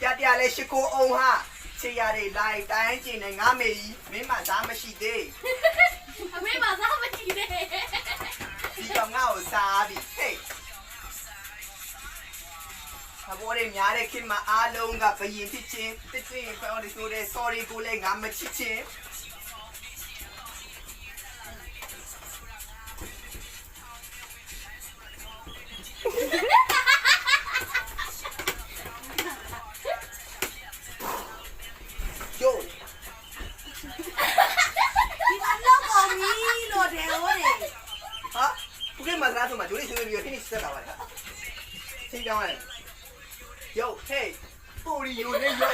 ပြပြလဲရှိကိုအောင်ဟာချေရတဲ့လိုက်တိုင်းကျင်နေငါမေကြီးမင်းမသားမရှိသေးအမေမစားမကြည့်နဲ့ဒီကောင်ငါ့ကိုစားပြီဟေးအဘော်ရများတဲ့ခင်မအားလုံးကဘယင်ဖြစ်ချင်းတစ်ချင်းဖော်ဒီဆိုတဲ့ sorry ကိုလည်းငါမချစ်ချင်း ဒီမှာလောက်ပါပြီလို့တယ်ဟောတယ်ဟာဘုကေမစားဆိုမှဂျိုလေးဆွေးပြီးတော့ finish ဆက်တာပါလေသိကြောင်းလဲ yo hey ပိုရီယိုနဲ့ yo ပိုရီယိုနဲ့ yo